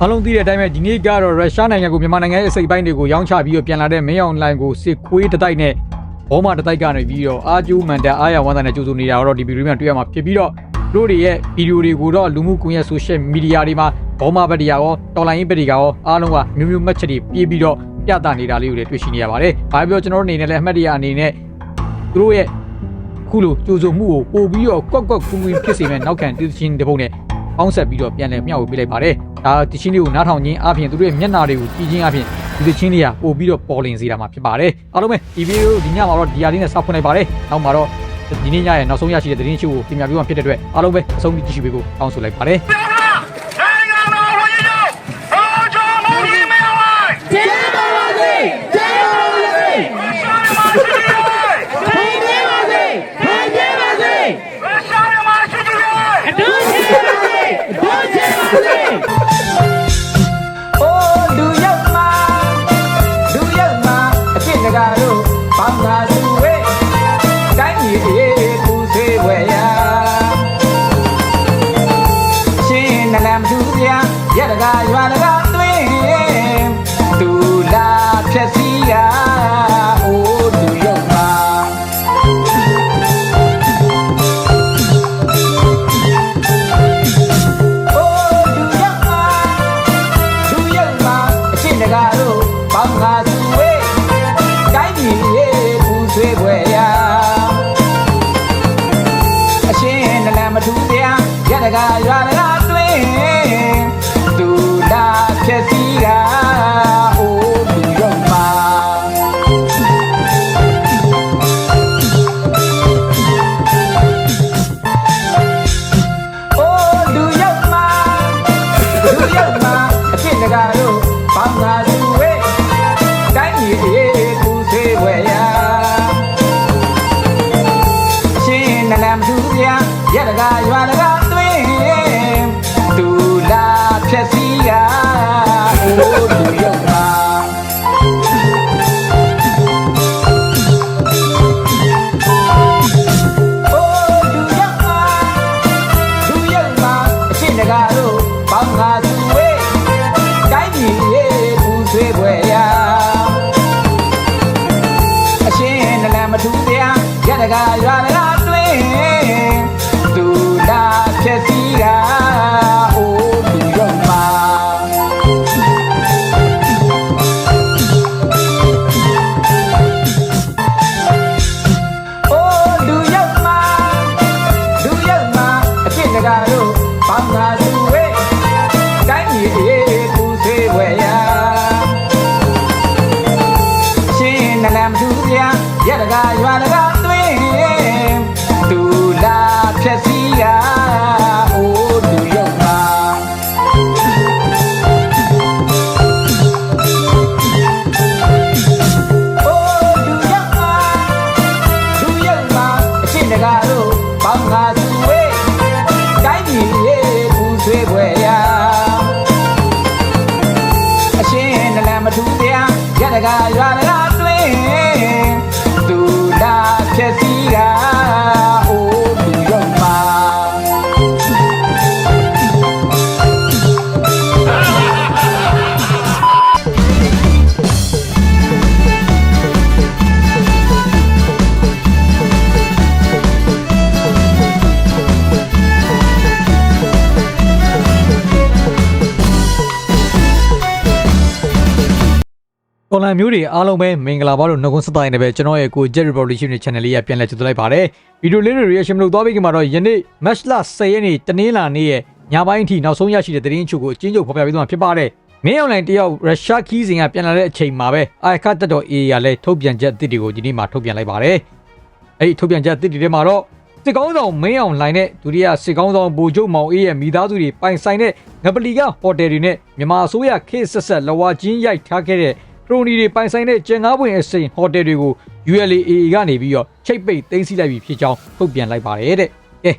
အားလုံးသိတဲ့အတိုင်းပဲဒီနေ့ကတော့ရုရှားနိုင်ငံကိုမြန်မာနိုင်ငံရဲ့အစိပ်ပိုင်းတွေကိုရောင်းချပြီးတော့ပြန်လာတဲ့မင်းအောင်လှိုင်ကိုစစ်ခွေးတစ်တိုက်နဲ့ဘောမတစ်တိုက်ကနေပြီးတော့အာကျူးမန်တာအားရဝမ်းသာနဲ့ကြိုးစုံနေတာတော့ဒီဗီဒီယိုမှာတွေ့ရမှာဖြစ်ပြီးတော့တို့တွေရဲ့ဗီဒီယိုတွေကိုတော့လူမှုကွန်ရက်ဆိုရှယ်မီဒီယာတွေမှာဘောမဘက်တီယာရောတော်လိုင်းဘက်တီယာရောအားလုံးကမျိုးမျိုးမှတ်ချက်တွေပြေးပြီးတော့ပြသနေတာလေးကိုလည်းတွေ့ရှိနေရပါတယ်။ဘာပြောကျွန်တော်တို့အနေနဲ့လည်းအမှတ်တရအနေနဲ့သူတို့ရဲ့ခုလိုကြိုးစုံမှုကိုပို့ပြီးတော့ကွက်ကွက်ကူကူဖြစ်စေမဲ့နောက်ခံတည်ချင်းတစ်ပုတ်နဲ့ ပေါင်းဆက်ပြီးတော့ပြန်လည်မျှဝေပေးလိုက်ပါတယ်။ဒါတချင်းလေးကိုနားထောင်ခြင်းအပြင်သူတို့ရဲ့မျက်နှာတွေကိုကြည့်ခြင်းအပြင်ဒီတချင်းလေးကပို့ပြီးတော့ပေါ်လင်စေတာမှာဖြစ်ပါတယ်။အားလုံးပဲဒီဗီဒီယိုဒီညမှာတော့ဒီဟာလေးနဲ့စောက်ဖွင့်လိုက်ပါတယ်။နောက်မှာတော့ဒီနေ့ညရဲ့နောက်ဆုံးရရှိတဲ့သတင်းချို့ကိုပြင်ပြပေးမှဖြစ်တဲ့အတွက်အားလုံးပဲအဆုံးထိကြည့်ရှုပေးဖို့တောင်းဆိုလိုက်ပါတယ်။ အိုးလူရောက်မှာလူရောက်မှာအဖြစ်တကားတို့ဘောင်းသာသူဝဲတိုင်းကြီးအေးပူဆွေးဝဲရရှင်းနလန်သူပြရတကားရွာတကားသွင်းသူလာဖြက်စီး တို့ဘော အွန်လိုင်းမျိုးတွေအားလုံးပဲမင်္ဂလာပါလို့နှုတ်ခွန်းဆက်တိုင်းနဲ့ပဲကျွန်တော်ရဲ့ကို Jet Revolution Channel လေးကပြန်လည်ကြိုဆိုလိုက်ပါတယ်ဗီဒီယိုလေးတွေ reaction လုပ်သွားပြီးကြမှာတော့ယနေ့ match လ10ရက်နေ့တနင်္လာနေ့ရဲ့ညပိုင်းအထိနောက်ဆုံးရရှိတဲ့သတင်းအချို့ကိုအချင်းချုပ်ဖော်ပြပေးသွားမှာဖြစ်ပါတယ်မင်းအွန်လိုင်းတယောက်ရုရှားခီးစဉ်ကပြန်လာတဲ့အချိန်မှာပဲအိုက်ခတ်တက်တော် A ရလဲထုတ်ပြန်ချက်အသစ်တွေကိုဒီနေ့မှထုတ်ပြန်လိုက်ပါတယ်အဲ့ဒီထုတ်ပြန်ချက်အသစ်တွေထဲမှာတော့စစ်ကောင်းဆောင်မင်းအောင်လှိုင်နဲ့ဒုတိယစစ်ကောင်းဆောင်ဗိုလ်ချုပ်မောင်အေးရဲ့မိသားစုတွေပိုင်ဆိုင်တဲ့ငပလီကဟိုတယ်တွေနဲ့မြန်မာအစိုးရခေတ်ဆက်ဆက်လဝါချင်းရိုက်ထားခဲ့တဲ့ ခရိုနီတွေပိုင်ဆိုင်တဲ့ကျန်ကားပွင့်အစိန်ဟိုတယ်တွေကို ULA ကနေပြီးတော့ချိတ်ပိတ်သိမ်းဆည်းလိုက်ပြီဖြစ်ကြောင်းထုတ်ပြန်လိုက်ပါတယ်တဲ့။ကဲ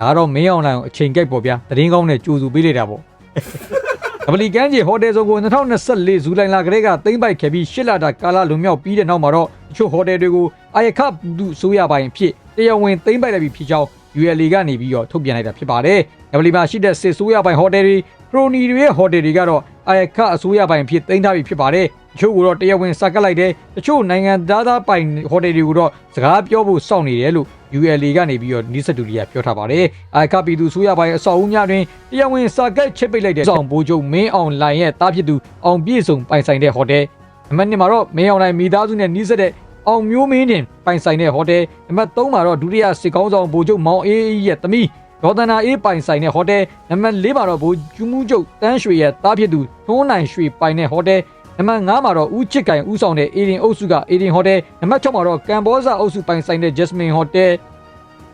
ဒါတော့မင်းအောင်လိုင်ကိုအချိန်ကြိုက်ပေါ့ဗျာသတင်းကောင်းနဲ့ကြိုးစုပေးလိုက်တာပေါ့။အမလီကန်ကြီးဟိုတယ်ဆောင်ကို2024ဇူလိုင်လကလေးကသိမ်းပိုက်ခဲ့ပြီးရှစ်လတာကာလလွန်မြောက်ပြီးတဲ့နောက်မှာတော့တချို့ဟိုတယ်တွေကိုအာယခပူဒုဆိုရပိုင်းဖြစ်တရားဝင်သိမ်းပိုက်လိုက်ပြီဖြစ်ကြောင်း ULA ကနေပြီးတော့ထုတ်ပြန်လိုက်တာဖြစ်ပါတယ်။အမလီမှာရှိတဲ့စစ်ဆိုးရပိုင်းဟိုတယ်တွေခရိုနီတွေရဲ့ဟိုတယ်တွေကတော့ အာယခအစိုးရပိုင်ဖြစ်သိမ်းထားပြီဖြစ်ပါတယ်တချို့ကတော့တရားဝင်စကတ်လိုက်တယ်တချို့နိုင်ငံသားသားပိုင်ဟိုတယ်တွေကိုတော့စကားပြောဖို့စောင့်နေတယ်လို့ ULA ကနေပြီးတော့နီးစပ်တူတွေကပြောထားပါတယ်အာယခပြည်သူအစိုးရပိုင်အဆောက်အဦများတွင်တရားဝင်စကတ်ချစ်ပိတ်လိုက်တဲ့ဆောင်ဘိုးချုပ်မင်းအောင်လိုင်ရဲ့တားဖြစ်သူအောင်ပြည့်စုံပိုင်ဆိုင်တဲ့ဟိုတယ်နံပါတ်2မှာတော့မင်းအောင်လိုင်မိသားစုနဲ့နီးစပ်တဲ့အောင်မျိုးမင်းတင်ပိုင်ဆိုင်တဲ့ဟိုတယ်နံပါတ်3မှာတော့ဒုတိယစစ်ကောင်းဆောင်ဘိုးချုပ်မောင်အေးအေးရဲ့သမီး ဒေါ်သနာအေးပိုင်ဆိုင်တဲ့ဟိုတယ်နံပါတ်၄မှာတော့ဘူကျူးမှုကျုပ်တန်းရွှေရဲ့တားဖြစ်သူထွန်းနိုင်ရွှေပိုင်တဲ့ဟိုတယ်နံပါတ်5မှာတော့ဦးချစ်ကင်ဦးဆောင်တဲ့အေဒင်အုပ်စုကအေဒင်ဟိုတယ်နံပါတ်6မှာတော့ကမ်ဘောဇာအုပ်စုပိုင်ဆိုင်တဲ့ Jasmine Hotel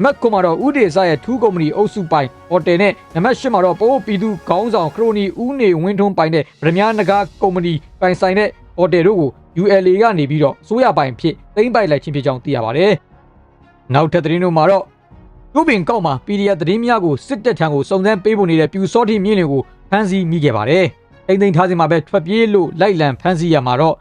နံပါတ်9မှာတော့ဦးဒေစာရဲ့ထူးကုမ္ပဏီအုပ်စုပိုင်ဟိုတယ်နဲ့နံပါတ်10မှာတော့ပိုးပီသူခေါင်းဆောင်ခရိုနီဦးနေဝင်းထွန်းပိုင်တဲ့ဗရမ ्या နဂါကုမ္ပဏီပိုင်ဆိုင်တဲ့ဟိုတယ်တို့ကို ULA ကနေပြီးတော့စိုးရပိုင်ဖြစ်သိမ်းပိုက်လိုက်ခြင်းဖြစ်ကြောင်းသိရပါတယ်နောက်ထပ်သတင်းတို့မှာတော့ ရုပ်ပင်ကောက်မှာ PDF သတင်းများကိုစစ်တပ်ထံကိုစုံစမ်းပေးဖို့နေတဲ့ပြူစောတိမြင့်တွေကိုဖမ်းဆီးမိခဲ့ပါတယ်။အိမ်သိမ်းထားစဉ်မှာပဲထွက်ပြေးလို့လိုက်လံဖမ်းဆီးရမှာတော့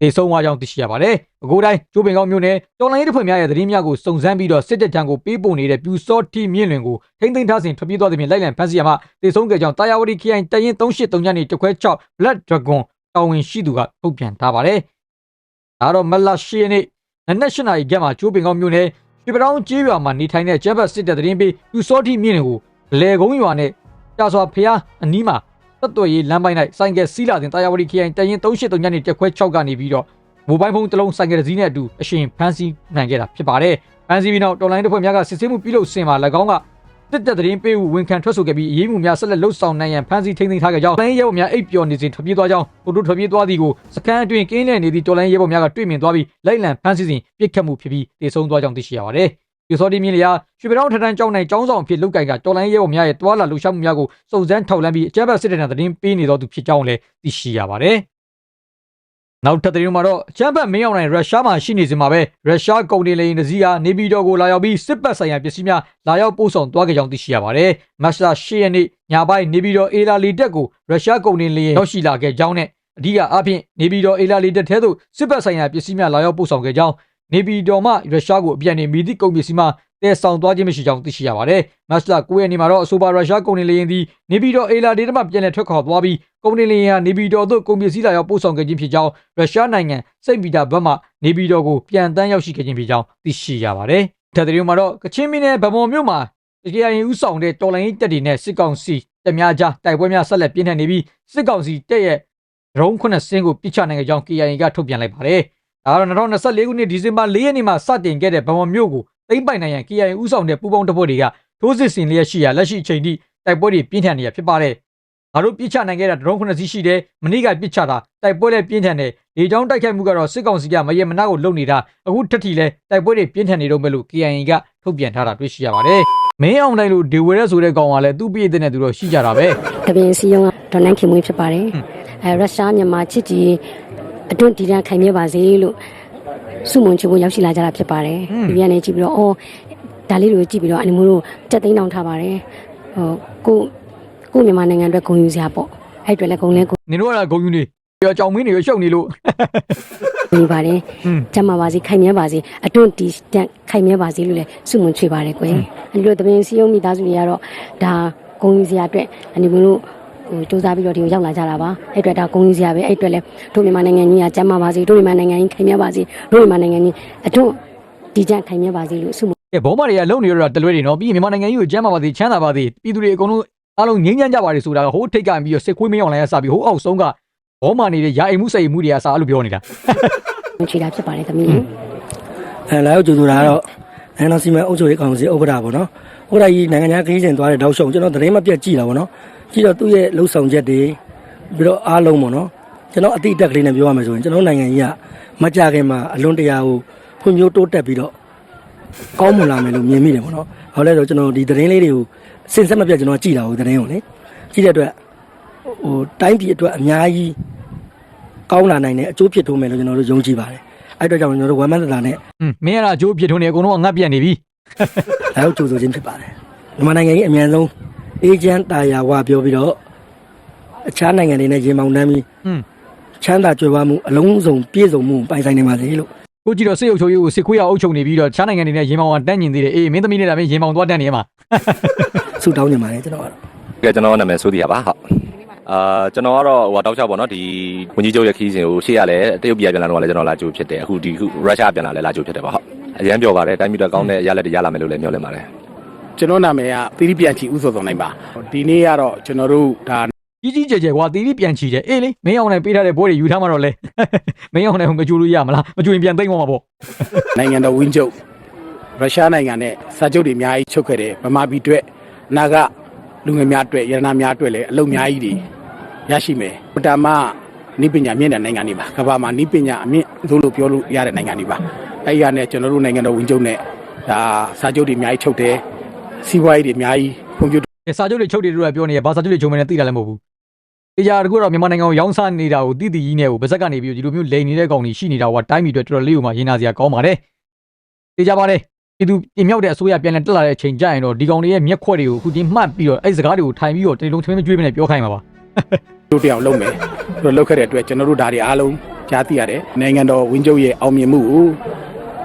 ဒေဆုံးသွားကြောင်းသိရှိရပါတယ်။အကိုတိုင်းကျိုးပင်ကောက်မြို့နယ်တော်လိုင်းရေးတစ်ဖွဲ့များရဲ့သတင်းများကိုစုံစမ်းပြီးတော့စစ်တပ်ထံကိုပေးပို့နေတဲ့ပြူစောတိမြင့်လွင်ကိုထိမ့်သိမ်းထားစဉ်ထွက်ပြေးသွားတဲ့ပြင်လိုက်လံဖမ်းဆီးရမှာဒေဆုံးခဲ့ကြောင်းတာယာဝတီခရိုင်တရင်383ညနေတခွဲ6 Blood Dragon တာဝန်ရှိသူကထုတ်ပြန်ထားပါတယ်။ဒါတော့မလရှိနေ့နနက်၈နာရီခန့်မှာကျိုးပင်ကောက်မြို့နယ် ဒီပတောင်းကျေးရွာမှာနေထိုင်တဲ့ကျဘတ်စစ်တဲ့သတင်းပေးယူစောတိမြင့်ကိုလေကုန်းရွာနဲ့ကြာစွာဖျားအနီးမှာသက်သွေရေးလမ်းပိုင်း၌ဆိုင်ကယ်စီးလာတဲ့တာယာဝတီခရိုင်တရင်383ညနေတက်ခွဲ6ကနေပြီးတော့မိုဘိုင်းဖုန်းတစ်လုံးဆိုင်ကယ်တစ်စီးနဲ့အတူအရှင်ဖမ်းဆီးနိုင်ခဲ့တာဖြစ်ပါတယ်။ဖမ်းဆီးပြီးနောက်တော်လိုင်းတစ်ဖွဲ့များကစစ်ဆေးမှုပြုလုပ်စင်မှာ၎င်းက တက်တဲ့သတင်းပေးဝန်ခံထွက်ဆိုခဲ့ပြီးအရေးမှုများဆက်လက်လှုပ်ဆောင်နိုင်ရန်ဖမ်းဆီးထိန်းသိမ်းထားခဲ့ကြောင်းတော်လိုင်းရဲဘော်များအိပ်ပျော်နေစဉ်ထွက်ပြေးသွားကြောင်းသူတို့ထွက်ပြေးသွားသည်ကိုစကန်အတွင်ကင်းလည်နေသည့်တော်လိုင်းရဲဘော်များကတွေ့မြင်သွားပြီးလိုက်လံဖမ်းဆီးစဉ်ပြစ်ခတ်မှုဖြစ်ပြီးတေဆုံးသွားကြောင်းသိရှိရပါတယ်။ပြစောတိမြင့်လျာရွှေပြည်တော်ထထန်ကျောင်းနိုင်ကျောင်းဆောင်အဖြစ်လုတ်ကင်ကတော်လိုင်းရဲဘော်များရဲ့တွာလာလှူရှားမှုများကိုစုံစမ်းထောက်လှမ်းပြီးအကြမ်းဖက်စစ်တပ်နဲ့သတင်းပေးနေတော်သူဖြစ်ကြောင်းလည်းသိရှိရပါတယ်။ နောက်ထပ်သတင်းမှာတော့အကြမ်းဖက်မင်းအောင်နိုင်ရုရှားမှာရှိနေစဉ်မှာပဲရုရှားကုန်တင်လေယာဉ်တစ်စီးဟာနေပြည်တော်ကိုလာရောက်ပြီးစစ်ပတ်ဆိုင်ရာပစ္စည်းများလာရောက်ပို့ဆောင်သွားခဲ့ကြောင်းသိရှိရပါတယ်။မတ်လ10ရက်နေ့ညပိုင်းနေပြည်တော်အေလာလီတက်ကိုရုရှားကုန်တင်လေယာဉ်ရောက်ရှိလာခဲ့ကြောင်းနဲ့အဓိကအဖြစ်နေပြည်တော်အေလာလီတက်ထဲသို့စစ်ပတ်ဆိုင်ရာပစ္စည်းများလာရောက်ပို့ဆောင်ခဲ့ကြောင်းနေပြည်တော်မှရုရှားကိုအပြန်နေမိသည့်ကုန်ပစ္စည်းမှ တည်ဆောင်သွားခြင်းမရှိကြောင်းသိရှိရပါတယ်။မတ်လ9ရက်နေ့မှာတော့အဆိုပါရုရှားကုန်တင်လေယာဉ်သည်နေပြည်တော်အေလာဒေသမှပြန်လည်ထွက်ခွာသွားပြီးကုန်တင်လေယာဉ်ဟာနေပြည်တော်သို့ကုန်ပစ္စည်းလာရောက်ပို့ဆောင်ခဲ့ခြင်းဖြစ်ကြောင်းရုရှားနိုင်ငံစိတ်ပီတာဘတ်မှနေပြည်တော်ကိုပြန်တန်းရောက်ရှိခဲ့ခြင်းဖြစ်ကြောင်းသိရှိရပါတယ်။ထပ်တဲ့မှာတော့ကချင်ပြည်နယ်ဗမော်မြို့မှာတရားရင်ဥဆောင်တဲ့တော်လိုင်းတပ်တွေနဲ့စစ်ကောင်စီတပ်များကြားတိုက်ပွဲများဆက်လက်ပြင်းထန်နေပြီးစစ်ကောင်စီတပ်ရဲ့ဒရုန်းခုနှစ်စင်းကိုပြစ်ချနိုင်ခဲ့ကြောင်း KIA ကထုတ်ပြန်လိုက်ပါတယ်။ဒါကတော့2024ခုနှစ်ဒီဇင်ဘာ4ရက်နေ့မှာစတင်ခဲ့တဲ့ဗမာမြို့ကို သိမ်းပိုက်နိုင်ရန် KIA ဥဆောင်တဲ့ပူးပေါင်းတပ်ဖွဲ့တွေကထိုးစစ်ဆင်လျက်ရှိရာလက်ရှိအချိန်ထိတိုက်ပွဲတွေပြင်းထန်နေရဖြစ်ပါတယ်။ငါတို့ပြစ်ချနိုင်ခဲ့တဲ့ဒရုန်းခုနှစ်စီးရှိတယ်။မနေ့ကပြစ်ချတာတိုက်ပွဲလည်းပြင်းထန်တယ်။လေကြောင်းတိုက်ခိုက်မှုကတော့စစ်ကောင်စီကမရေမနာကိုလုပ်နေတာအခုထက်ထီလဲတိုက်ပွဲတွေပြင်းထန်နေတော့မယ်လို့ KIA ကထုတ်ပြန်ထားတာတွေ့ရှိရပါတယ်။မင်းအောင်တိုင်းလို့ဒေဝရဲဆိုတဲ့ကောင်ကလည်းသူ့ပြည့်တဲ့နဲ့သူတော့ရှိကြတာပဲ။တပင်စီယုံကဒေါ်နန်းခင်မွေးဖြစ်ပါတယ်အဲရုရှားမြန်မာချစ်ကြည်အတွန့်တည်တံ့ခိုင်မြဲပါစေလို့ စုမုံချဖို့ရောက်ရှိလာကြတာဖြစ်ပါတယ်ဒီပြန်နေကြည့်ပြီးတော့အော်ဒါလေးတွေကိုကြည့်ပြီးတော့အနီမိုးတို့တက်သိန်းတောင်ထားပါတယ်ဟိုကိုကိုမြန်မာနိုင်ငံအတွက်ဂုဏ်ယူစရာပေါ့အဲ့အတွက်လည်းဂုဏ်လဲဂုဏ်နင်တို့ကဂုံယူနေရောကြောင်မင်းတွေရောရှုပ်နေလို့ယူပါတယ်อืมကျမ်းမာပါစေခိုင်မြဲပါစေအတွန့်တည်တံ့ခိုင်မြဲပါစေလို့လည်းစုမုံချွေပါတယ်ကွယ်အဲ့လိုတပင်စီယုံမိသားစုတွေကတော့ဒါဂုဏ်ယူစရာအတွက်အနီမိုးတို့ ဟိုစူးစမ်းပြီးတော့ဒီကိုရောက်လာကြတာပါအဲ့အတွက်ဒါဂုဏ်ယူစရာပဲအဲ့အတွက်လည်းတို့မြန်မာနိုင်ငံကြီးကကျမ်းမာပါစေတို့မြန်မာနိုင်ငံကြီးခိုင်မြဲပါစေတို့မြန်မာနိုင်ငံကြီးအတွန့်တည်တံ့ခိုင်မြဲပါစေလို့စုမုံကဲဘောမတွေကလုံနေရတာတလွဲတွေနော်ပြီးရင်မြန်မာနိုင်ငံကြီးကိုကျမ်းမာပါစေချမ်းသာပါစေပြည်သူတွေအကုန်လုံးအားလုံးငြိမ်းချမ်းကြပါစေဆိုတာကဟိုးထိတ်ကပြီးတော့စစ်ခွေးမင်းအောင်လိုင်းရစပြီးဟိုးအောက်ဆုံးကဘောမနေတဲ့ရာအိမ်မှုစိတ်မှုတွေကစားအဲ့လိုပြောနေတာချီတာဖြစ်ပါတယ်သမီးအဲလာရောက်ကြိုဆိုတာကတော့နိုင်ငံတော်စီမံအုပ်ချုပ်ရေးကောင်စီဥက္ကဋ္ဌပေါ့နော်ဥက္ကဋ္ဌကြီးနိုင်ငံခြားခရီးစဉ်သွားတဲ့တောက်ရှုံကျွန်တော်သတင်းမပြတ်ကြည့်တာပေါ့နော် ကြည့်တော့သူ့ရဲ့လှုပ်ဆောင်ချက်တွေပြီးတော့အားလုံးပေါ့နော်ကျွန်တော်အတိအတက်ကလေးနဲ့ပြောရမယ်ဆိုရင်ကျွန်တော်နိုင်ငံကြီးကမကြခင်မှာအလွန်တရာကိုဖွံ့ဖြိုးတိုးတက်ပြီးတော့ကောင်းမွန်လာမယ်လို့မြင်မိတယ်ပေါ့နော်ဘာလို့လဲဆိုတော့ကျွန်တော်ဒီသတင်းလေးတွေကိုစင်ဆက်မပြတ်ကျွန်တော်ကြည့်တာကိုသတင်းကိုလေကြည့်တဲ့အတွက်ဟိုတိုင်းပြည်အတွက်အများကြီးကောင်းလာနိုင်တဲ့အကျိုးဖြစ်ထိုးမယ်လို့ကျွန်တော်တို့ယုံကြည်ပါတယ်အဲ့အတွက်ကြောင့်ကျွန်တော်တို့ဝမ်းမန်းတတာနဲ့ဟွန်းမင်းရတာအကျိုးဖြစ်ထုံးနေအကုန်လုံးကငတ်ပြတ်နေပြီလာရောက်ကြိုဆိုခြင်းဖြစ်ပါတယ်မြန်မာနိုင်ငံကြီးအမြန်ဆုံး အေဂျင့်တာယာဝပြောပြီးတော့အခြားနိုင်ငံတွေနဲ့ရေမောင်နှမ်းပြီးဟွန်းချမ်းသာကြွယ်ဝမှုအလုံးစုံပြည့်စုံမှုပိုင်ဆိုင်နေပါစေလို့ကိုကြည့်တော့စစ်အုပ်ချုပ်ရေးကိုစစ်ခွေးရအုပ်ချုပ်နေပြီးတော့ခြားနိုင်ငံတွေနဲ့ရေမောင်ကတန်းကျင်သေးတယ်အေးမင်းသမီးနဲ့ဒါမင်းရေမောင်သွားတန်းနေရမှာဆုတောင်းနေပါတယ်ကျွန်တော်ကတော့ကဲကျွန်တော်နာမည်ဆိုးတည်ရပါဟုတ်အာကျွန်တော်ကတော့ဟိုတောက်ချပေါ့နော်ဒီဝင်ကြီးချုပ်ရဲ့ခီးစဉ်ကိုရှေ့ရလဲတရုတ်ပြည်ပြန်လာတော့လည်းကျွန်တော်လာကြိုးဖြစ်တယ်အခုဒီခုရုရှားပြန်လာလဲလာကြိုးဖြစ်တယ်ပါဟုတ်အရန်ပြောပါတယ်တိုင်းပြည်တော့ကောင်းတဲ့ရလက်တွေရလာမယ်လို့လည်းမျှော်လင့်ပါတယ် ကျွန်တော်နာမည်ကသီရိပြန်ချီဥစောစောနိုင်ပါဒီနေ့ကတော့ကျွန်တော်တို့ဒါကြီးကြီးကျယ်ကျယ်ကွာတီးပြီးပြန်ချီတယ်အေးလေမင်းအောင်နဲ့ပေးထားတဲ့ဘိုးတွေယူထားမှတော့လေမင်းအောင်နဲ့မကြိုးလို့ရမလားမကြိုရင်ပြန်သိမ့်သွားမှာပေါ့နိုင်ငံတော်ဝင်းချုပ်ရုရှားနိုင်ငံနဲ့စာချုပ်တွေအများကြီးချုပ်ခဲ့တယ်ဗမာပြည်အတွက်အနာကလူငယ်များအတွက်ရတနာများအတွက်လည်းအလုပ်အများကြီးတွေရရှိမယ်ပထမနိပညာမြင့်တဲ့နိုင်ငံတွေပါကမ္ဘာမှာနိပညာအမြင့်လို့လို့ပြောလို့ရတဲ့နိုင်ငံတွေပါအဲဒီကနဲ့ကျွန်တော်တို့နိုင်ငံတော်ဝင်းချုပ်နဲ့ဒါစာချုပ်တွေအများကြီးချုပ်တယ် စီးပွားရေးတွေအများကြီးဖွံ့ဖြိုးအဲစာချုပ်တွေချုပ်တွေတို့ကပြောနေရဘာစာချုပ်တွေချုပ်မနေသိတာလည်းမဟုတ်ဘူးတရားတကူတော့မြန်မာနိုင်ငံကိုရောင်းစားနေတာကိုတိတိကြီးနဲ့ကိုဗစက်ကနေပြီးဒီလိုမျိုးလိန်နေတဲ့ကောင်တွေရှိနေတာကတိုင်းပြည်အတွက်တော်တော်လေးကိုမှရင်နာစရာကောင်းပါတယ်သိကြပါတယ်ဒီသူပြင်မြောက်တဲ့အစိုးရပြန်လည်တက်လာတဲ့အချိန်ကျရင်တော့ဒီကောင်တွေရဲ့မျက်ခွက်တွေကိုအခုဒီမှတ်ပြီးတော့အဲ့စကားတွေကိုထိုင်ပြီးတော့တလုံးချင်းမကျွေးမနဲ့ပြောခိုင်းမှာပါတို့တရားလုံးမယ်တို့လောက်ခဲ့တဲ့အတွက်ကျွန်တော်တို့ဒါတွေအားလုံးကြားသိရတယ်နိုင်ငံတော်ဝင်းချုပ်ရဲ့အောင်မြင်မှုကို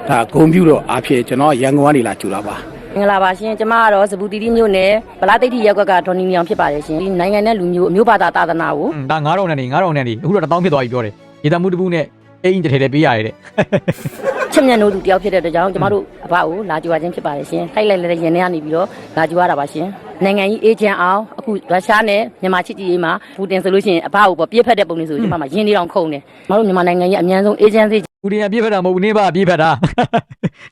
ဒါဂုံပြူတော့အားဖြင့်ကျွန်တော်ရန်ကုန်ကနေလာကြူလာပါ မင်္ဂလာပါရှင်ကျမကတော့စပူတီတီမျိုးနဲ့ဗလာတိတ်တီရက်ကွက်ကဒေါ်နီမြောင်ဖြစ်ပါတယ်ရှင်ဒီနိုင်ငံနဲ့လူမျိုးအမျိုးဘာသာသာသနာကိုอืมဒါ9000နဲ့နေ9000နဲ့နေအခုတော့1000ဖြစ်သွားပြီပြောတယ်ရေတမှုတစ်ခုနဲ့အိမ်တစ်ထည်တည်းပေးရတယ်တဲ့ချစ်မြတ်နိုးသူတယောက်ဖြစ်တဲ့အတွက်ကြောင့်ကျမတို့အဘကိုလာကြွားခြင်းဖြစ်ပါတယ်ရှင်ထိုက်လိုက်လိုက်ရင်ထဲကနေပြီးတော့လာကြွားတာပါရှင်နိုင်ငံကြီးအေဂျင့်အောင်အခုရုရှားနဲ့မြန်မာချစ်ကြည်ရေးမှာပူတင်ဆိုလို့ရှိရင်အဘကိုပေါ့ပြည့်ဖက်တဲ့ပုံလေးဆိုကျမမှာရင်းနေတောင်ခုံတယ်ကျမတို့မြန်မာနိုင်ငံကြီးအများဆုံးအေဂျင့်စီ ဦးတင်ကပြေးဖက်တာမဟုတ်ဘူးနေပါပြေးဖက်တာ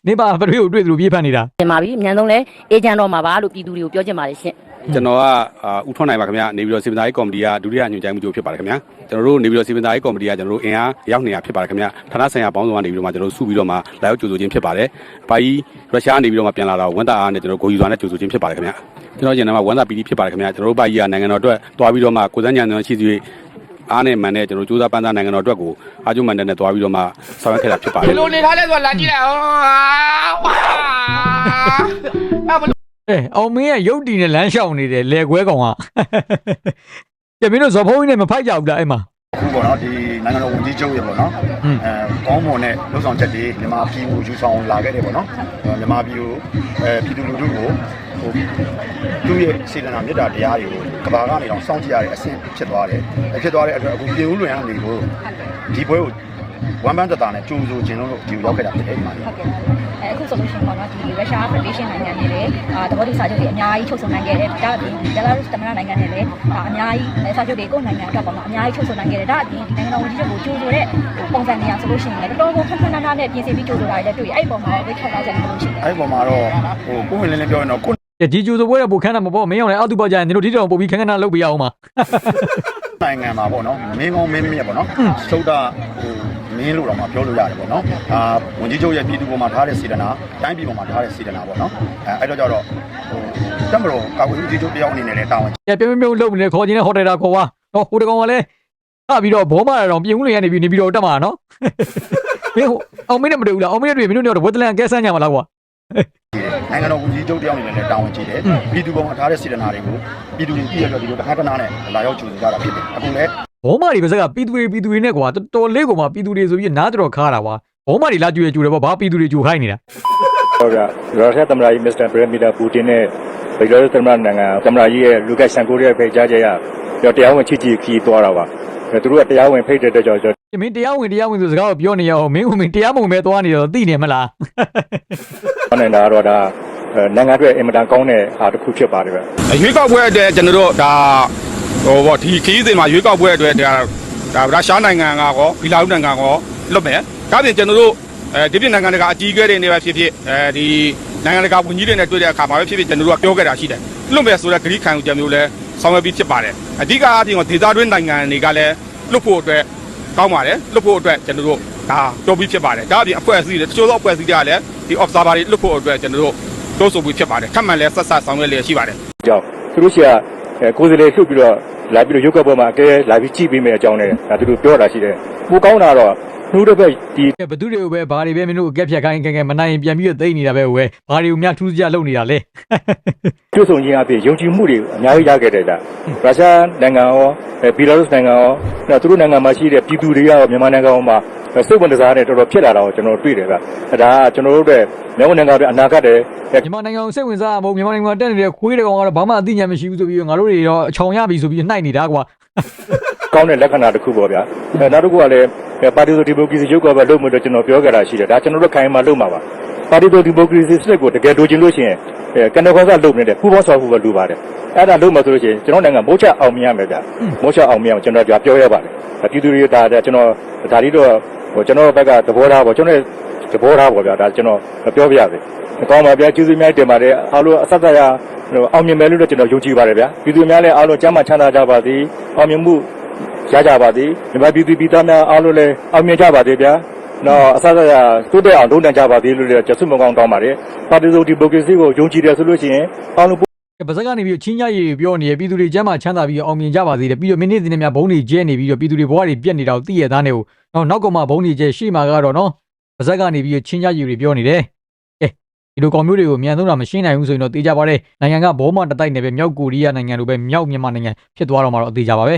နေပါပထွေးကိုတွေ့သလိုပြေးဖက်နေတာကျင်ပါပြီအများဆုံးလဲအေဂျင့်တော့မှာပါလို့ပြည်သူတွေကိုပြောချင်ပါတယ်ရှင်ကျွန်တော်ကအာဦးထွန်းနိုင်ပါခင်ဗျာနေပြီးတော့စီမံသားရေးကော်မတီကဒုတိယညွှန်ကြားမှုချုပ်ဖြစ်ပါတယ်ခင်ဗျာကျွန်တော်တို့နေပြီးတော့စီမံသားရေးကော်မတီကကျွန်တော်တို့အင်အားရောက်နေတာဖြစ်ပါတယ်ခင်ဗျာဌာနဆိုင်ရာပေါင်းစုံကနေပြီးတော့မှကျွန်တော်တို့စုပြီးတော့မှလာရောက်ကြိုဆိုခြင်းဖြစ်ပါတယ်။ဘာကြီးရုရှားနေပြီးတော့မှပြန်လာတော့ဝန်တာအားနဲ့ကျွန်တော်ဂိုယူစွာနဲ့ကြိုဆိုခြင်းဖြစ်ပါတယ်ခင်ဗျာကျွန်တော်ကျင်တယ်မှာဝန်တာပီတီဖြစ်ပါတယ်ခင်ဗျာကျွန်တော်တို့ဘာကြီးကနိုင်ငံတော်အတွက်တွားပြီးတော့မှကိုစန်းညံတော်ရှိသေး အားနဲ့မှန်နဲ့ကျွန်တော်စူးစမ်းပန်းစားနိုင်ငံတော်အတွက်ကိုအာကျုမှန်တဲ့နဲ့တွားပြီးတော့မှဆောင်ရွက်ခဲ့တာဖြစ်ပါတယ်ဘယ်လိုနေထားလဲဆိုတာလာကြည့်လိုက်အောင်အဲအောင်မင်းရဲ့ရုပ်တည်နဲ့လမ်းလျှောက်နေတယ်လေခွဲကောင်ကပြမင်းတို့ဇော်ဖုံးကြီးနဲ့မဖိုက်ကြဘူးလားအဲ့မှာအခုပေါ့နော်ဒီနိုင်ငံတော်ဝန်ကြီးချုပ်ရေပေါ့နော်ဟွန်းအဲကောင်းမွန်တဲ့လှုပ်ဆောင်ချက်တွေမြန်မာပြည်ကိုယူဆောင်လာခဲ့တယ်ပေါ့နော်အဲမြန်မာပြည်ကိုအဲပြည်သူလူထုကို ဟိုသူ့ရဲ့စေတနာမေတ္တာတရားတွေကိုကဘာကနေတော့စောင့်ကြည့်ရတဲ့အဆင့်ဖြစ်သွားတယ်အဲဖြစ်သွားတဲ့အတွက်အခုပြည်ဦးလွင်ကနေကိုဒီပွဲကိုဝမ်ပန်းတတာနဲ့ကြိုးဆိုခြင်းလို့ဒီကိုရောက်ခဲ့တာဖြစ်တယ်ဒီမှာဟုတ်ကဲ့အဲအခုဆိုလို့ရှိရင်ပေါ့နော်ဒီရုရှားဖက်ဒရေးရှင်းနိုင်ငံနဲ့လည်းအာသဘောတူစာချုပ်တွေအများကြီးချုပ်ဆိုနိုင်ခဲ့တယ်ဒါအပြင်ဘယ်လာရုစ်သမ္မတနိုင်ငံနဲ့လည်းအာအများကြီးအဲစာချုပ်တွေကိုယ့်နိုင်ငံအတွက်ပေါ့နော်အများကြီးချုပ်ဆိုနိုင်ခဲ့တယ်ဒါအပြင်ဒီနိုင်ငံတော်ဝန်ကြီးချုပ်ကိုကြိုးဆိုတဲ့ဟိုပုံစံနေရာဆိုလို့ရှိရင်လည်းတော်တော်ကိုခက်ခက်နာနာနဲ့ပြင်ဆင်ပြီးကြိုးဆိုတာတွေလည်းတွေ့ရအဲ့ဒီပုံမှာဝိတ်ခက်သားချက်တွေလို့ရှိတယ်အဲ့ဒီပုံမှာတော့ဟိုကိုယ်ဝင်လင်းလင်းပြောရင်တော့ကိုယ် ဒီဂျူဆိုပွဲတဲ့ပိုခန်းတာမပေါ့မင်းအောင်လည်းအောက်တူပေါက်ကြရင်ဒီလိုဒီတောင်ပို့ပြီးခန်းခန်းနာလုပ်ပေးရအောင်ပါနိုင်ငံမှာပေါ့နော်မင်းကောင်းမင်းမြတ်ပေါ့နော်သုဒ္ဓဟိုမင်းလို့တော့မှပြောလို့ရတယ်ပေါ့နော်အာဝန်ကြီးချုပ်ရဲ့ပြည်သူပေါ်မှာထားတဲ့စေတနာတိုင်းပြည်ပေါ်မှာထားတဲ့စေတနာပေါ့နော်အဲအဲ့တော့ကြတော့ဟိုတက်မတော်ကာကွယ်ဦးစီးချုပ်တယောက်အနေနဲ့လည်းတာဝန်ပြပြမြုံလုပ်နေခေါ်ခြင်းနဲ့ဟိုတယ်တာခေါ်ပါနော်ဟိုတကောင်ကလည်းထပြီးတော့ဘောမရတော့ပြင်ဦးလင်ရနေပြီးနေပြီးတော့တက်မှာနော်မင်းဟိုအောင်မင်းနဲ့မတွေ့ဘူးလားအောင်မင်းနဲ့တွေ့မင်းတို့တော့ဝက်တလန်ကဲဆန်းကြမှာလားကွာ နိုင်ငံတော်ဝန်ကြီးချုပ်တယောက်အနေနဲ့လည်းတာဝန်ကြီးတယ်ပြည်သူပေါ်မှာထားတဲ့စေတနာတွေကိုပြည်သူတွေပြည်ရတော့ဒီလိုတခါတနာနဲ့လာရောက်ကြိုးစားကြတာဖြစ်တယ်အခုလည်းဘောမတွေပါစကပြည်သူတွေပြည်သူတွေနဲ့ကွာတော်တော်လေးကိုမှပြည်သူတွေဆိုပြီးနားတော်ခါတာကွာဘောမတွေလာကြွေကြွေတယ်ပေါ့ဘာပြည်သူတွေကြိုခိုင်းနေတာဟုတ်ကဲ့ရုရှားသမ္မတကြီးမစ္စတာဗရမီတာပူတင်နဲ့ဘယ်လိုသမ္မတနိုင်ငံသမ္မတကြီးရဲ့လူကဆန်ကိုရဲ့ဖိတ်ကြားချက်ရတော့တရားဝင်ချစ်ကြည်ခီးသွားတာပါအဲသူတို့ကတရားဝင်ဖိတ်တဲ့အတွက်ကြောင့်ကျွန်ဒီမင်းတရားဝင်တရားဝင်ဆိုစကားကိုပြောနေရအောင်မင်းကမင်းတရားမဝင်ပဲသွားနေတော့သိနေမလား တော်နေတာကတော့ဒါအဲနိုင်ငံအတွက်အင်မတန်ကောင်းတဲ့အားတစ်ခုဖြစ်ပါတယ်ဗျရွေးကောက်ပွဲအတွက်ကျွန်တော်တို့ဒါဟိုပေါ့ဒီခီးစဉ်မှာရွေးကောက်ပွဲအတွက်ဒါဒါရုရှားနိုင်ငံကရောဘီလာရုစ်နိုင်ငံကရောလွတ်မယ်ဒါပြင်ကျွန်တော်တို့အဲဒီပြည်နိုင်ငံတကာအကြီးအကဲတွေနေပဲဖြစ်ဖြစ်အဲဒီနိုင်ငံတကာဝန်ကြီးတွေနဲ့တွေ့တဲ့အခါမှာပဲဖြစ်ဖြစ်ကျွန်တော်တို့ကပြောခဲ့တာရှိတယ်လွတ်မယ်ဆိုတဲ့ဂရိခံယူချက်မျိုးလဲဆောင်ရွက်ပြီးဖြစ်ပါတယ်အဓိကအပြင်ကဒေသတွင်းနိုင်ငံတွေကလည်းလွတ်ဖို့အတွက်ကောင်းပါတယ်လွတ်ဖို့အတွက်ကျွန်တော်တို့ ဒါပြောပြီးဖြစ်ပါတယ်ဒါအပြင်အဖွဲ့အစည်းတွေတချို့သောအဖွဲ့အစည်းတွေကလည်းဒီ observer တွေလွတ်ဖို့အတွက်ကျွန်တော်တို့တိုးဆိုပြီးဖြစ်ပါတယ်ထပ်မံလဲဆက်ဆက်ဆောင်ရွက်လျက်ရှိပါတယ်ကြောင့်သူတို့ရှိကအဲကိုယ်စလေလှုပ်ပြီးတော့လာပြီးတော့ရုပ်ကပ်ပေါ်မှာအကဲလာပြီးကြည့်ပေးမယ်အကြောင်းနဲ့ဒါသူတို့ပြောတာရှိတယ်ပိုကောင်းတာတော့နှိုးတစ်ဖက်ဒီဘသူတွေကိုပဲဘာတွေပဲမင်းတို့အကက်ဖြတ်ခိုင်းကဲကဲမနိုင်ရင်ပြန်ပြီးတော့သိနေတာပဲဝဲဘာတွေကိုများထူးခြားလုပ်နေတာလဲကျွတ်ဆုံခြင်းအပြင်ယုံကြည်မှုတွေအများကြီးရခဲ့တယ်ကြာရုရှားနိုင်ငံရောအဲဘီလာရုစ်နိုင်ငံရောနောက်သူတို့နိုင်ငံမှာရှိတဲ့ပြည်သူတွေရောမြန်မာနိုင်ငံမှာ စိတ်ဝင်စားနဲ့တော်တော်ဖြစ်လာတာကိုကျွန်တော်တွေ့တယ်ဗျအဲဒါကကျွန်တော်တို့အတွက်မြန်မာနိုင်ငံအတွက်အနာဂတ်တယ်မြန်မာနိုင်ငံကိုစိတ်ဝင်စားဖို့မြန်မာနိုင်ငံမှာတက်နေတဲ့ခွေးတကောင်ကတော့ဘာမှအသိဉာဏ်မရှိဘူးဆိုပြီးတော့ငါတို့တွေတော့အချောင်ရပြီဆိုပြီးနှိုက်နေတာကွာကောင်းတဲ့လက္ခဏာတစ်ခုပေါ့ဗျာအဲနောက်တစ်ခုကလည်းပါတီဆိုဒီမိုကရေစီရုပ်ကပဲလုပ်မယ်လို့ကျွန်တော်ပြောကြတာရှိတယ်ဒါကျွန်တော်တို့ခိုင်မာလုပ်မှာပါပါတီဆိုဒီမိုကရေစီစနစ်ကိုတကယ်လိုချင်လို့ရှိရင်အဲကန်တော်ခေါင်းစားလုပ်နေတဲ့ပူပေါင်းဆောင်မှုပဲလိုပါတယ်အဲ့ဒါလုပ်မှဆိုလို့ရှိရင်ကျွန်တော်နိုင်ငံမိုးချအောင်မြင်ရမယ်ဗျမိုးချအောင်မြင်အောင်ကျွန်တော်ကြပြောရပါတယ်ပြည်သူတွေဒါကျွန်တော်ဒါလေးတော့ ဟိုကျွန်တော်ဘက်ကသဘောထားပေါ့ကျွန်တော်သဘောထားပေါ့ဗျာဒါကျွန်တော်ပြောပြရစေကောင်းပါဗျာကျေးဇူးများတင်ပါတယ်အားလုံးအဆက်ဆက်ရအောင်မြင်မယ်လို့ကျွန်တော်ယုံကြည်ပါတယ်ဗျာပြည်သူများလည်းအားလုံးကျမ်းမာချမ်းသာကြပါစေအောင်မြင်မှုရကြပါသည်မြန်မာပြည်သူပြည်သားများအားလုံးလည်းအောင်မြင်ကြပါသေးဗျာနော်အစစရတိုးတက်အောင်လုပ်နိုင်ကြပါသေးလို့လည်းကျဆုမကောင်းတောင်းပါတယ်ပါတီစုဒီမိုကရေစီကိုယုံကြည်တယ်ဆိုလို့ရှိရင်အားလုံး ဗစက်ကနေပြီးချင်းကြရေးပြောနေရပြည်သူတွေကျမ်းမာချမ်းသာပြီးအောင်မြင်ကြပါစေတယ်ပြီးတော့မိနစ်စဉ်နဲ့များဘုံတွေကျဲနေပြီးတော့ပြည်သူတွေဘဝတွေပြက်နေတာကိုသိရသားနေကိုနော်နောက်ကမှဘုံတွေကျဲရှေ့မှာကတော့နော်ဗစက်ကနေပြီးချင်းကြရေးတွေပြောနေတယ်အဲဒီလိုကောင်မျိုးတွေကိုအမြန်ဆုံးတော့မရှင်းနိုင်ဘူးဆိုရင်တော့သိကြပါတယ်နိုင်ငံကဘောမတတိုက်နေပဲမြောက်ကိုရီးယားနိုင်ငံလိုပဲမြောက်မြန်မာနိုင်ငံဖြစ်သွားတော့မှာတော့သိကြပါပဲ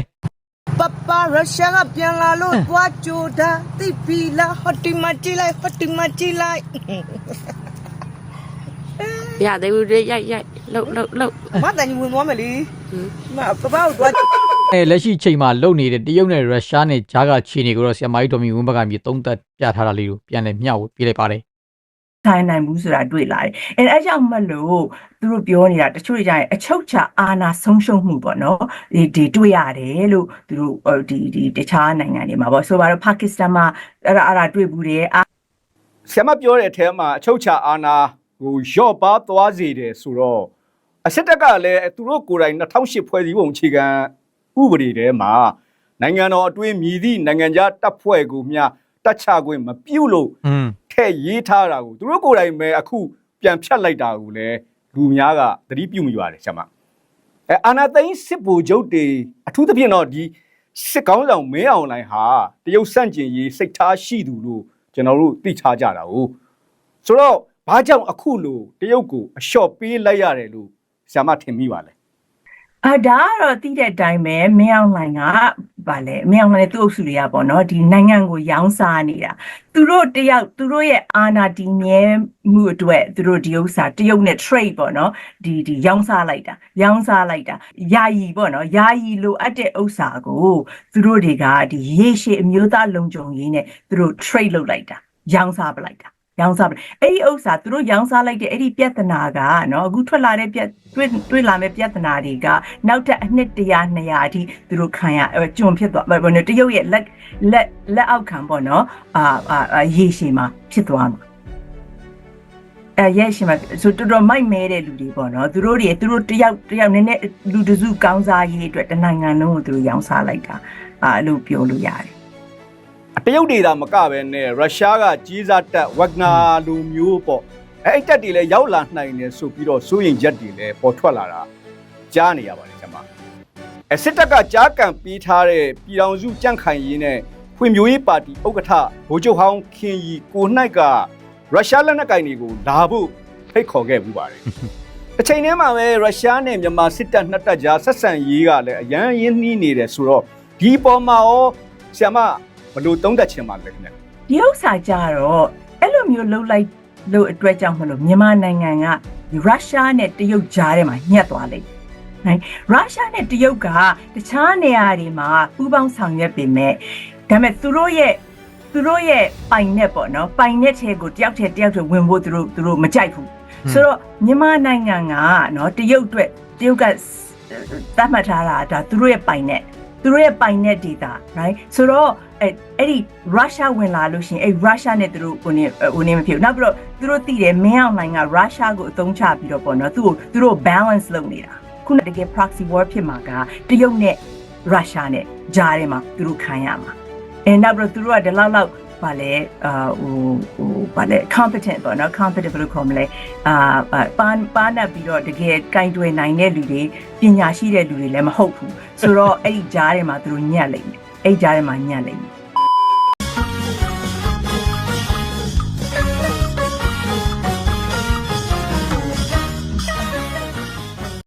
ပပရုရှားကပြန်လာလို့သွားကြိုတာသိပြီလားဟော်တီမကြည့်လိုက်ဟော်တီမကြည့်လိုက် ရသေးဘူးတွေရိုက်ရိုက်လှုပ်လှုပ်လှုပ်မတန်ကြီးဝင်သွားမယ်လေမပပကိုသွားအဲလက်ရှိချိန်မှာလုံနေတဲ့တရုတ်နဲ့ရုရှားနဲ့ဂျားကခြေနေကိုတော့ဆီယမိုင်းတော်မီဝင်းဘက်ကမြေသုံးသက်ပြထားတာလေးကိုပြန်လဲမျှဝေပြလိုက်ပါတယ်ထိုင်နိုင်ဘူးဆိုတာတွေ့လာတယ်။အဲအဲကြောင့်မလို့သူတို့ပြောနေတာတချို့တွေကြရင်အချုပ်ချာအာဏာဆုံးရှုံးမှုပေါ့နော်။ဒီဒီတွေ့ရတယ်လို့သူတို့ဟိုဒီဒီတခြားနိုင်ငံတွေမှာပေါ့ဆိုပါတော့ပါကစ္စတန်မှာအဲ့ဒါအဲ့ဒါတွေ့ဘူးတယ်အာဆ iam ပြောတဲ့အထဲမှာအချုပ်ချာအာဏာ ဟိုရော့ပါသွားစေတယ်ဆိုတော့အစစ်တပ်ကလည်းသူတို့ကိုယ်တိုင်2008ဖွဲ့စည်းပုံအခြေခံဥပဒေထဲမှာနိုင်ငံတော်အတွင်းမြည်သည့်နိုင်ငံခြားတပ်ဖွဲ့ကိုမျှတတ်ချခွင့်မပြုလို့อืมထဲ့ရေးထားတာကိုသူတို့ကိုယ်တိုင်ပဲအခုပြန်ဖြတ်လိုက်တာကိုလည်းလူများကသတိပြုမိပါတယ်ဆ iam အဲအာနာသိန်းစစ်ဗိုလ်ချုပ်တွေအထူးသဖြင့်တော့ဒီစစ်ကောင်းဆောင်မင်းအောင်လှိုင်ဟာတရုတ်စန့်ကျင်ရေးစိတ်ထားရှိသူလို့ကျွန်တော်တို့သိထားကြတာကိုဆိုတော့ ဘာကြောင့်အခုလိုတရုတ်ကိုအလျှော့ပေးလိုက်ရတယ်လို့ဆ iam ထင်မိပါလဲအဒါကတော့တိတဲ့အတိုင်းပဲမင်းအောင်လှိုင်ကဗာလဲမင်းအောင်လှိုင်နဲ့သူ့အုပ်စုတွေကပေါ့နော်ဒီနိုင်ငံကိုရောင်းစားနေတာသူတို့တယောက်သူတို့ရဲ့အာဏာတည်မြဲမှုအတွက်သူတို့ဒီဥစ္စာတရုတ်နဲ့ trade ပေါ့နော်ဒီဒီရောင်းစားလိုက်တာရောင်းစားလိုက်တာယာယီပေါ့နော်ယာယီလိုအပ်တဲ့ဥစ္စာကိုသူတို့တွေကဒီရေရှည်အမျိုးသားလုံခြုံရေးနဲ့သူတို့ trade လုပ်လိုက်တာရောင်းစားပလိုက်တာ ရောင်းစားပလိုက်အဲ့ဒီဥစ္စာသူတို့ရောင်းစားလိုက်တဲ့အဲ့ဒီပြဿနာကနော်အခုထွက်လာတဲ့ပြတွေ့တွေ့လာမဲ့ပြဿနာတွေကနောက်ထပ်အနှစ်100 200အထိသူတို့ခံရအဲ့ကျွန်ဖြစ်သွားဘာလို့တရုတ်ရဲ့လက်လက်လက်အောက်ခံပေါ့နော်အာအာရေရှည်မှာဖြစ်သွားမှာအဲရဲ့ရှင်မှာဆိုတော်တော်မိုက်မဲတဲ့လူတွေပေါ့နော်သူတို့တွေသူတို့တယောက်တယောက်နည်းနည်းလူတစုကောင်းစားရေးအတွက်တနိုင်ငံလုံးကိုသူတို့ရောင်းစားလိုက်တာအာအဲ့လိုပြောလို့ရတယ် တရုတ်ဒေတာမကပဲနဲ့ရုရှားကကြီးစားတက်ဝက်ဂနာလိုမျိုးပေါ့အဲအဲ့တက်တွေလည်းရောက်လာနိုင်တယ်ဆိုပြီးတော့စိုးရင်ချက်တွေလည်းပေါ်ထွက်လာတာကြားနေရပါတယ်ကျွန်မအဲစစ်တပ်ကကြားကန်ပေးထားတဲ့ပြည်တော်စုကြန့်ခိုင်ရေးနဲ့ဖွံ့ဖြိုးရေးပါတီဥက္ကဋ္ဌဗိုလ်ချုပ်ဟောင်းခင်ရီကိုနှိုက်ကရုရှားလက်နက်ကင်တွေကိုလာဖို့ဖိတ်ခေါ်ခဲ့မှုပါတယ်တစ်ချိန်တည်းမှာပဲရုရှားနဲ့မြန်မာစစ်တပ်နှစ်တပ်ကြားဆက်ဆံရေးကလည်းအရန်ရင်းနှီးနေတယ်ဆိုတော့ဒီပေါ်မှာရောဆ iam ဘလို့တုံးတက်ချင်ပါလဲခင်ဗျဒီဥစ္စာကြတော့အဲ့လိုမျိုးလှုပ်လိုက်လို့အတွက်ကြောင့်မလို့မြန်မာနိုင်ငံကရုရှားနဲ့တရုတ်ကြားထဲမှာညှက်သွားလိမ့်မယ်။နော်ရုရှားနဲ့တရုတ်ကတခြားနေရာတွေမှာပူးပေါင်းဆောင်ရွက်ပေမဲ့ဒါပေမဲ့သူတို့ရဲ့သူတို့ရဲ့ပိုင်နဲ့ပေါ့နော်ပိုင်နဲ့ထဲကိုတယောက်တည်းတယောက်တည်းဝင်ဖို့သူတို့သူတို့မကြိုက်ဘူး။ဆိုတော့မြန်မာနိုင်ငံကနော်တရုတ်အတွက်တရုတ်ကသတ်မှတ်ထားတာဒါသူတို့ရဲ့ပိုင်နဲ့သူတို့ရဲ့ပိုင်နဲ့ data right ဆိုတော့ အဲ့အဲ့ဒီရုရှားဝင်လာလို့ရှရင်အဲ့ရုရှားနဲ့သူတို့ဟိုနေဟိုနေမဖြစ်ဘူးနောက်ပြီးတော့သူတို့သိတယ်မင်းအောင်လိုင်းကရုရှားကိုအသုံးချပြီးတော့ပေါ့နော်သူ့ကိုသူတို့ balance လုပ်နေတာခုနတကယ် proxy war ဖြစ်မှာကတရုတ်နဲ့ရုရှားနဲ့ကြားထဲမှာသူတို့ခံရမှာအဲနောက်ပြီးတော့သူတို့ကဒီလောက်လောက်ဗာလဲအာဟိုဟိုဗာလဲ competent ပေါ့နော် competent ဘယ်လိုခေါ်မလဲအာပန်းပန်းနဲ့ပြီးတော့တကယ်ကင်တွယ်နိုင်တဲ့လူတွေပညာရှိတဲ့လူတွေလည်းမဟုတ်ဘူးဆိုတော့အဲ့ဒီကြားထဲမှာသူတို့ညက်လိမ့်မယ်အဲ့ဒီကြားထဲမှာညက်လိမ့်မယ်